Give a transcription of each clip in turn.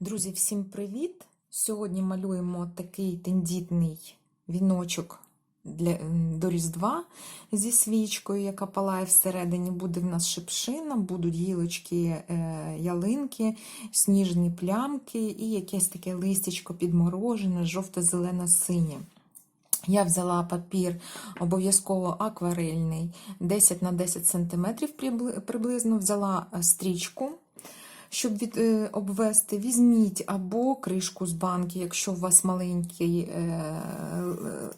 Друзі, всім привіт! Сьогодні малюємо такий тендітний віночок для, до Різдва зі свічкою, яка палає всередині. Буде в нас шипшина, будуть гілочки е, ялинки, сніжні плямки і якесь таке листячко підморожене, жовто-зелено-синє. Я взяла папір обов'язково акварельний 10 на 10 см приблизно, взяла е, стрічку щоб від, е, обвести, візьміть або кришку з банки, якщо у вас маленький е,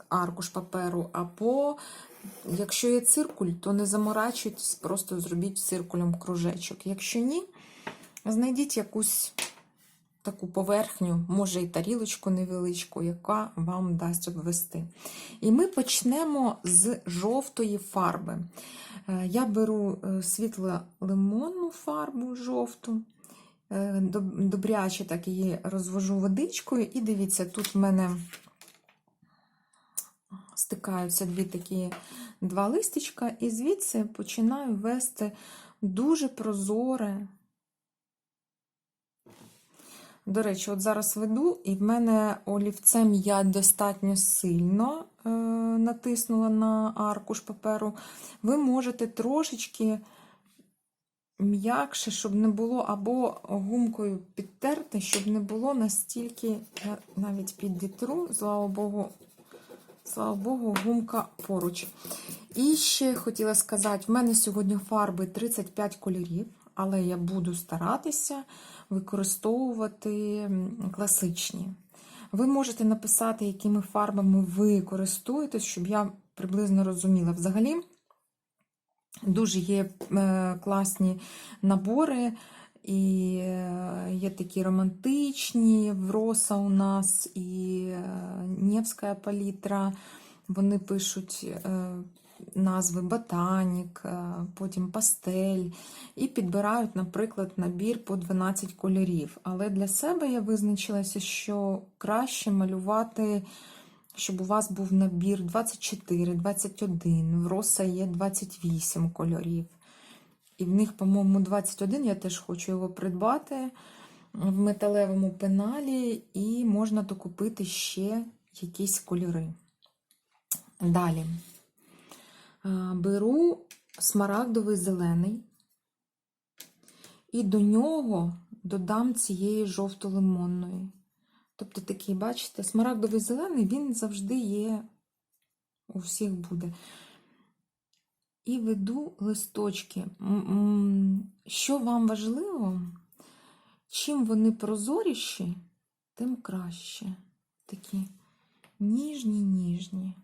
аркуш паперу, або якщо є циркуль, то не заморачуйтесь, просто зробіть циркулем кружечок. Якщо ні, знайдіть якусь таку поверхню, може і тарілочку невеличку, яка вам дасть обвести. І ми почнемо з жовтої фарби. Е, Я беру е, світло-лимонну фарбу жовту. Е, доб- добряче так її розвожу водичкою. І дивіться, тут в мене стикаються дві такі два листячка, і звідси починаю вести дуже прозоре. До речі, от зараз веду, і в мене олівцем я достатньо сильно е, натиснула на аркуш паперу. Ви можете трошечки м'якше, щоб не було, або гумкою підтерти, щоб не було настільки, я навіть підітру, слава Богу, слава Богу, гумка поруч. І ще хотіла сказати: в мене сьогодні фарби 35 кольорів, але я буду старатися використовувати класичні. Ви можете написати, якими фарбами ви користуєтесь, щоб я приблизно розуміла. Взагалі, Дуже є е, класні набори, і е, є такі романтичні в Роса у нас, і е, Невська палітра. Вони пишуть назви ботанік, потім пастель, і підбирають, наприклад, набір по 12 кольорів. Але для себе я визначилася, що краще малювати щоб у вас був набір 24, 21, в Роса є 28 кольорів. І в них, по-моєму, 21, я теж хочу його придбати в металевому пеналі, і можна докупити ще якісь кольори. Далі беру смарагдовий зелений, і до нього додам цієї жовто-лимонної. Тобто такий, бачите, смарагдовий зелений, він завжди є, у всіх буде. І веду листочки. Що вам важливо, чим вони прозоріші, тим краще. Такі ніжні, ніжні.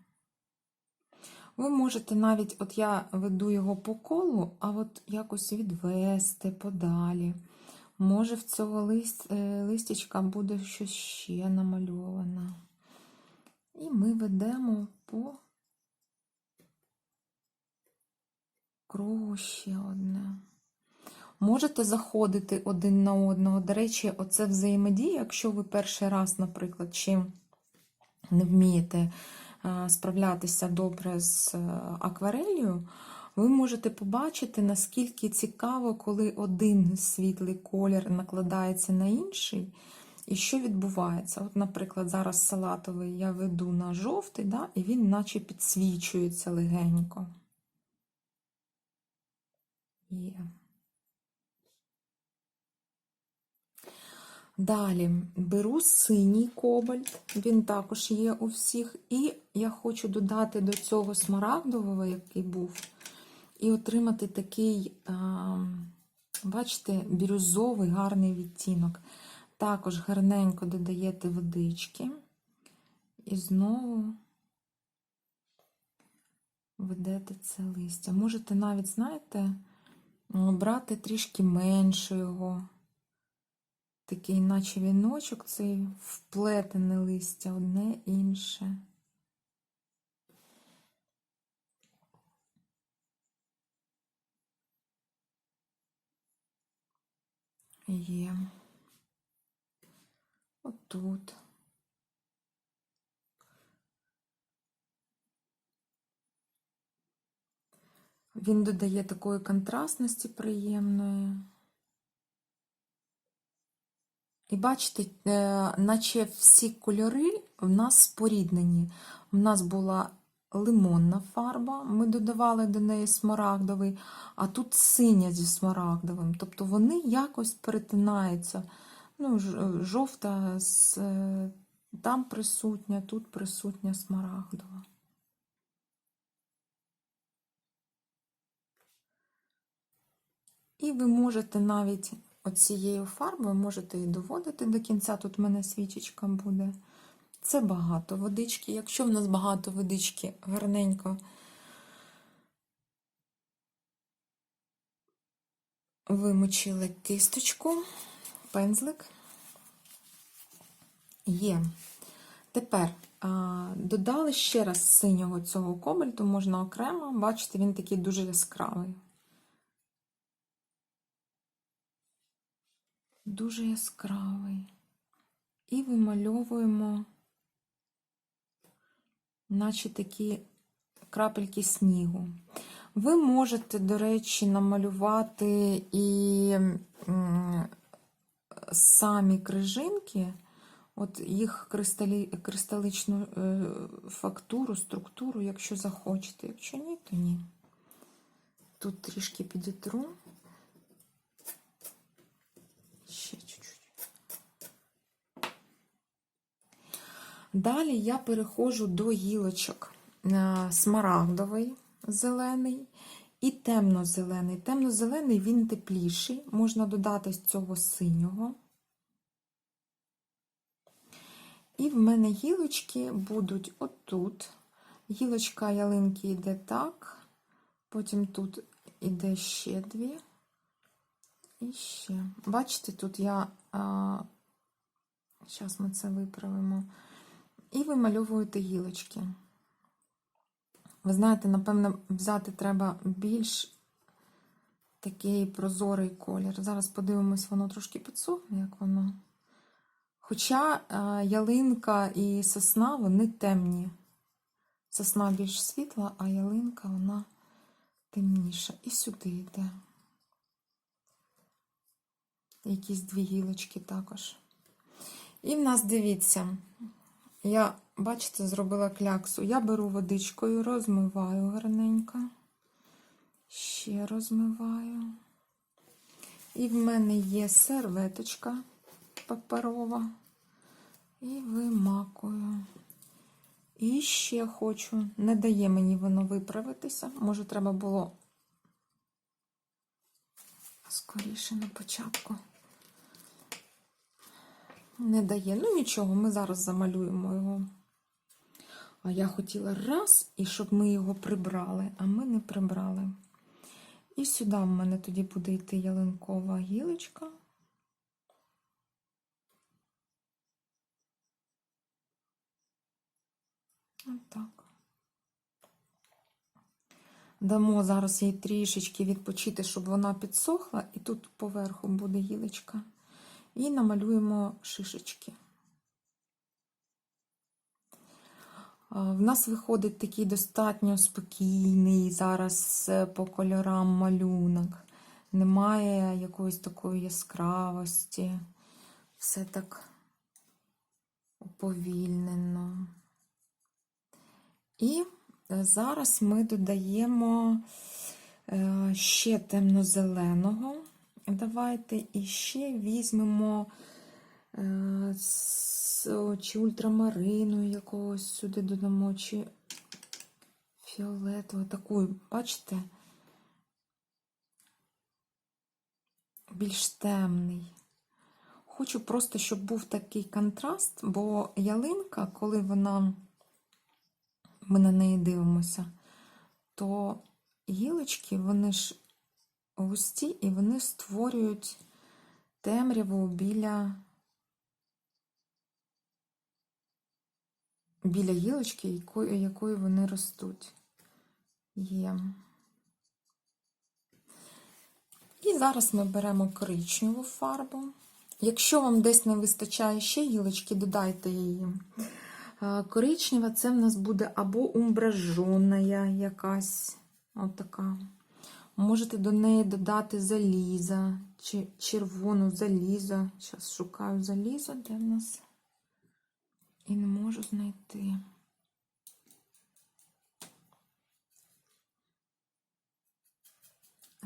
Ви можете навіть, от я веду його по колу, а от якось відвести подалі. Може, в цього лист, е, листячка буде щось ще намальоване. І ми ведемо по кругу ще одне. Можете заходити один на одного. До речі, оце взаємодія, якщо ви перший раз, наприклад, чи не вмієте е, справлятися добре з е, акварелью, ви можете побачити, наскільки цікаво, коли один світлий колір накладається на інший, і що відбувається. От, наприклад, зараз салатовий я веду на жовтий, да, і він наче підсвічується легенько. Є. Далі беру синій кобальт, він також є у всіх. І я хочу додати до цього смарагдового, який був, і отримати такий, бачите, бірюзовий гарний відтінок. Також гарненько додаєте водички. І знову ведете це листя. Можете навіть, знаєте, брати трішки менше його. Такий, наче віночок, цей вплетене листя одне інше. Є. Отут. Він додає такої контрастності приємної. І бачите, е, наче всі кольори в нас споріднені. У нас була лимонна фарба, ми додавали до неї смарагдовий, а тут синя зі смарагдовим. Тобто вони якось перетинаються. Ну, жовта з, е, там присутня, тут присутня смарагдова. І ви можете навіть оцією фарбою можете і доводити до кінця. Тут в мене свічечка буде. Це багато водички. Якщо в нас багато водички, гарненько вимочили кисточку, пензлик. Є. Тепер а, додали ще раз синього цього кобальту, можна окремо. Бачите, він такий дуже яскравий. Дуже яскравий. І вимальовуємо, наче такі крапельки снігу. Ви можете, до речі, намалювати і самі крижинки, от їх кристалі, кристаличну е, фактуру, структуру, якщо захочете. Якщо ні, то ні. Тут трішки підітру. Ще чуть-чуть. Далі я переходжу до гілочок. Е, Смарагдовий зелений і темно-зелений. Темно-зелений він тепліший, можна додати з цього синього. І в мене гілочки будуть отут. Гілочка ялинки йде так, потім тут іде ще дві. І ще. Бачите, тут я, зараз ми це виправимо, і вимальовуєте гілочки. Ви знаєте, напевно, взяти треба більш такий прозорий колір. Зараз подивимось, воно трошки підсохне, як воно. Хоча е, ялинка і сосна, вони темні. Сосна більш світла, а ялинка вона темніша. І сюди йде. Якісь дві гілочки також. І в нас, дивіться, я, бачите, зробила кляксу. Я беру водичкою, розмиваю гарненько. Ще розмиваю. І в мене є серветочка паперова. І вимакую. І ще хочу. Не дає мені воно виправитися. Може, треба було скоріше на початку. Не дає. Ну нічого, ми зараз замалюємо його. А я хотіла раз, і щоб ми його прибрали, а ми не прибрали. І сюди в мене тоді буде йти ялинкова гілочка. Отак. Дамо зараз їй трішечки відпочити, щоб вона підсохла, і тут поверху буде гілочка. І намалюємо шишечки. В нас виходить такий достатньо спокійний зараз е, по кольорам малюнок. Немає якоїсь такої яскравості. Все так уповільнено. І зараз ми додаємо е, ще темно-зеленого. Давайте іще візьмемо е, чи ультрамарину якогось сюди додамо, чи фіолетову, таку, бачите, більш темний. Хочу просто, щоб був такий контраст, бо ялинка, коли вона, ми на неї дивимося, то гілочки, вони ж густі і вони створюють темряву біля біля гілочки, якою, якою вони ростуть. Є. І зараз ми беремо коричневу фарбу. Якщо вам десь не вистачає ще гілочки, додайте її. Коричнева це в нас буде або умбражона якась, отака. Можете до неї додати заліза чи червону залізо. Зараз шукаю залізо, де в нас. І не можу знайти.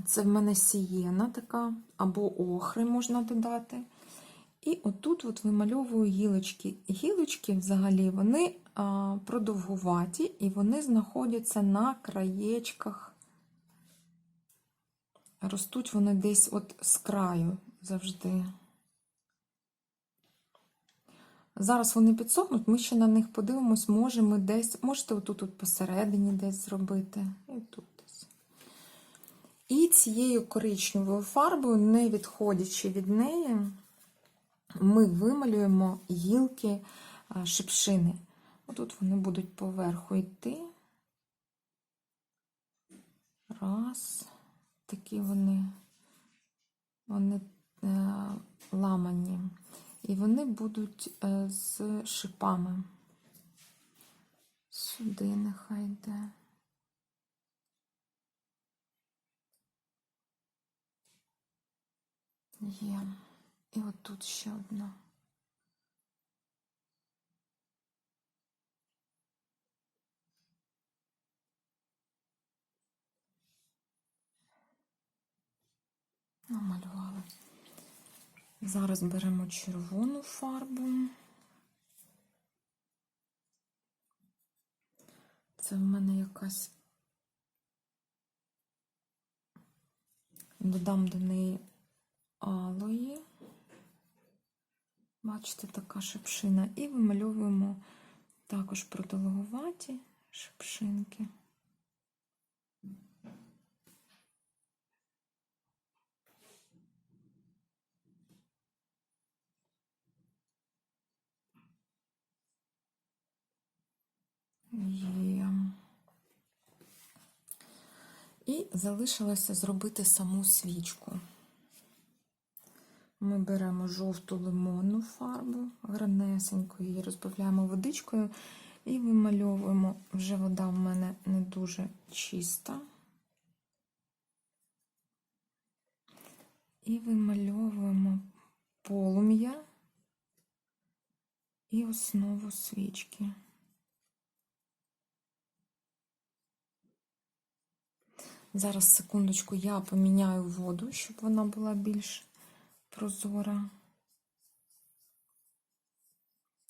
Це в мене сієна така, або охри можна додати. І отут от вимальовую гілочки. Гілочки взагалі вони продовгуваті і вони знаходяться на краєчках. Ростуть вони десь от з краю завжди. Зараз вони підсохнуть, ми ще на них подивимось, може ми десь, можете отут от посередині десь зробити. І тут десь. І цією коричневою фарбою, не відходячи від неї, ми вималюємо гілки шипшини. Отут вони будуть поверху йти. Раз. Такі вони, вони е, ламані. І вони будуть е, з шипами. Сюди нехай йде. Є. І отут ще одна. Намалювала. Зараз беремо червону фарбу. Це в мене якась. Додам до неї алої. Бачите, така шипшина. І вимальовуємо також продовгуваті шипшинки. І залишилося зробити саму свічку. Ми беремо жовту лимонну фарбу, гарнесенько її розбавляємо водичкою і вимальовуємо. Вже вода в мене не дуже чиста. І вимальовуємо полум'я і основу свічки. Зараз, секундочку, я поміняю воду, щоб вона була більш прозора.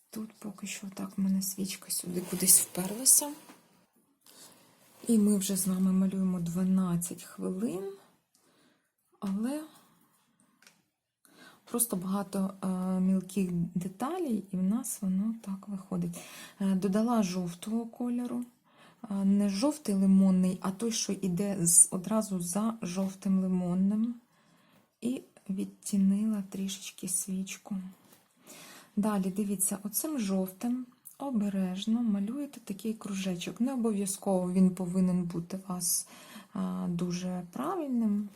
Тут поки що так в мене свічка сюди кудись вперлася. І ми вже з вами малюємо 12 хвилин, але просто багато е, мілких деталей, і в нас воно так виходить. Е, додала жовтого кольору не жовтий лимонний, а той, що йде одразу за жовтим лимонним. І відтінила трішечки свічку. Далі, дивіться, оцим жовтим обережно малюєте такий кружечок. Не обов'язково він повинен бути у вас дуже правильним.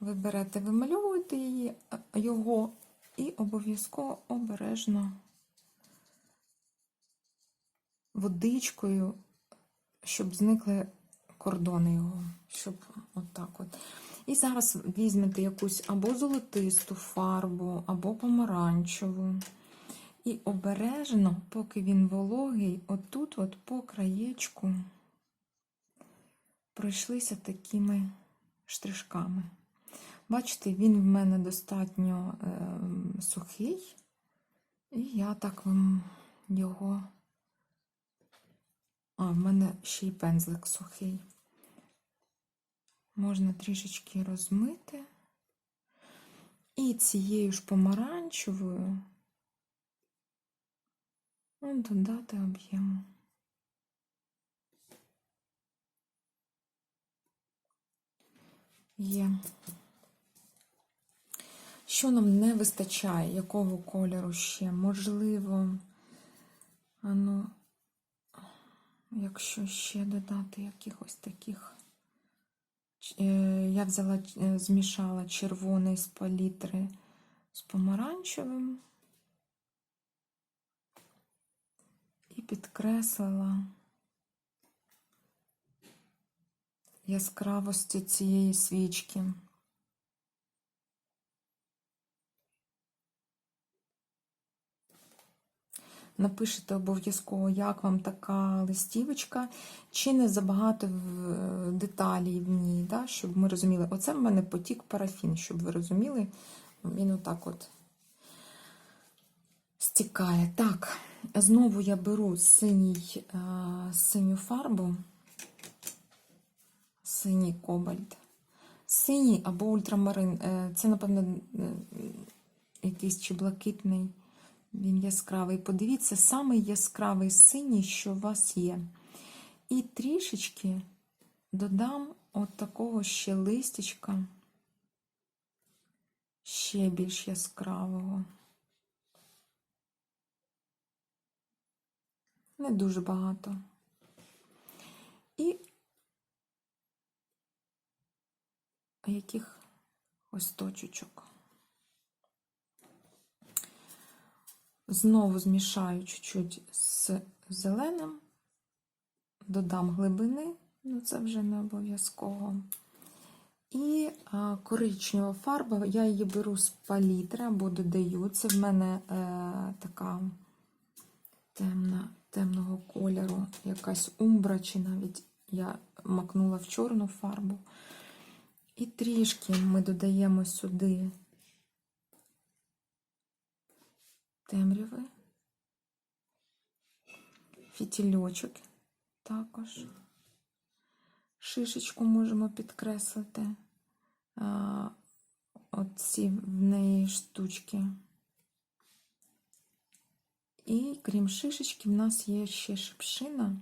Ви берете, вимальовуєте її, його і обов'язково обережно водичкою щоб зникли кордони його, щоб отак от. І зараз візьмете якусь або золотисту фарбу, або помаранчеву. І обережно, поки він вологий, отут, от по краєчку, пройшлися такими штришками. Бачите, він в мене достатньо е, сухий, і я так вам його. А, в мене ще й пензлик сухий. Можна трішечки розмити. І цією ж помаранчевою додати об'єму. Є. Що нам не вистачає? Якого кольору ще? Можливо, ану, Якщо ще додати якихось таких, е, я взяла, е, змішала червоний з палітри з помаранчевим і підкреслила яскравості цієї свічки. Напишите обов'язково, як вам така листівочка, чи не забагато в- деталей в ній, да, щоб ми розуміли. Оце в мене потік парафін, щоб ви розуміли. Він отак от стікає. Так, знову я беру синій, а, синю фарбу, синій кобальт. Синій або ультрамарин. Е, Це, напевно, е, якийсь чи блакитний. Він яскравий. Подивіться, самий яскравий синій, що у вас є. І трішечки додам от такого ще листячка, ще більш яскравого. Не дуже багато. І яких ось точечок. Знову змішаю чуть-чуть з зеленим, додам глибини, ну це вже не обов'язково. І а, коричнева фарба, я її беру з палітри або додаю. Це в мене е, така темна, темного кольору, якась умбра, чи навіть я макнула в чорну фарбу. І трішки ми додаємо сюди темряви, фітільочок також. Шишечку можемо підкреслити. Оці в неї штучки. І крім шишечки, в нас є ще шипшина.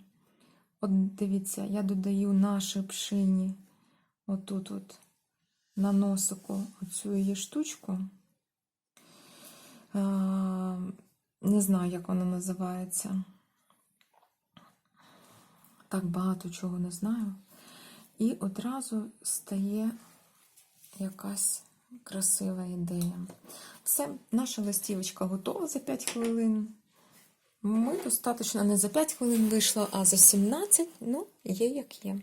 От дивіться, я додаю на шипшині, отут от на носику оцю її штучку. А, Не знаю, як вона називається. Так багато чого не знаю. І одразу стає якась красива ідея. Все, наша листівочка готова за 5 хвилин. Ми достатньо не за 5 хвилин вийшло, а за 17, ну, є як є.